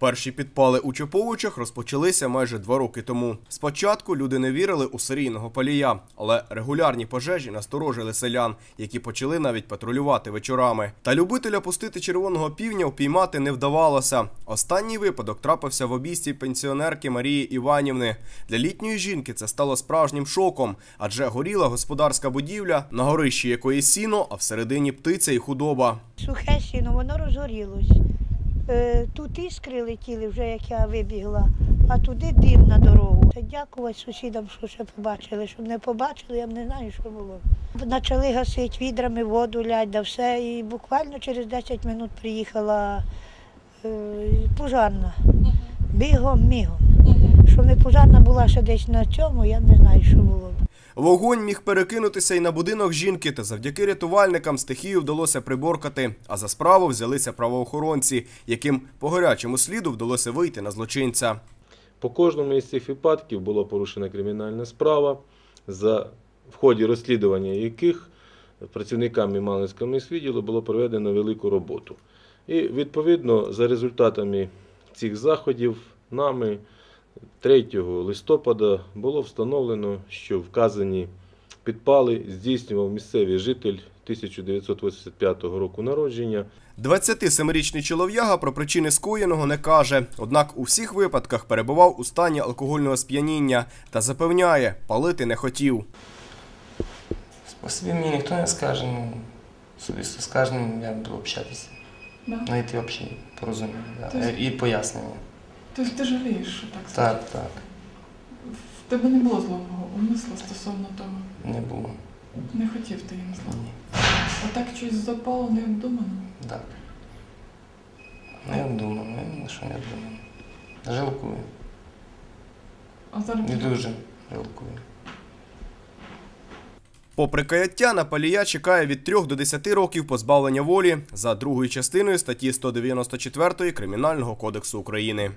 Перші підпали у Чоповичах розпочалися майже два роки тому. Спочатку люди не вірили у серійного палія, але регулярні пожежі насторожили селян, які почали навіть патрулювати вечорами. Та любителя пустити червоного півня впіймати не вдавалося. Останній випадок трапився в обійсті пенсіонерки Марії Іванівни. Для літньої жінки це стало справжнім шоком, адже горіла господарська будівля, на горищі якої сіно, а всередині птиця і худоба. Сухе сіно, воно розгорілось. Е, Тут іскри летіли вже, як я вибігла, а туди дим на дорогу. Та дякувати сусідам, що ще побачили. Щоб не побачили, я б не знаю, що було. Почали гасити відрами, воду лять, да все. І буквально через 10 минут приїхала е, пожарна. Бігом, мігом. Щоб не пожарна була ще десь на цьому, я не знаю, що було. Вогонь міг перекинутися і на будинок жінки, та завдяки рятувальникам стихію вдалося приборкати. А за справу взялися правоохоронці, яким по гарячому сліду вдалося вийти на злочинця. По кожному із цих випадків була порушена кримінальна справа, за, в ході розслідування яких працівниками Малинського міськвідділу було проведено велику роботу. І відповідно за результатами цих заходів нами 3 листопада було встановлено, що вказані підпали здійснював місцевий житель 1985 року народження 27-річний чолов'яга про причини скоєного не каже, однак у всіх випадках перебував у стані алкогольного сп'яніння та запевняє, палити не хотів. По собі мені ніхто не скаже, ну, особисто з кожним я буду общатися. Да. Знайти взагалі порозуміння да. І пояснення. Тобто ти жалієш, що так сталося? Так, так, В тебе не було злого умисла стосовно того. не було. Не хотів ти їм зла. Ні. А так щось запало необдумано. Так. Не обдумав, ні на що не обдумав. Жалкую. А зараз Не дуже жалкую. Попри каяття, на палія чекає від 3 до 10 років позбавлення волі за другою частиною статті 194 Кримінального кодексу України.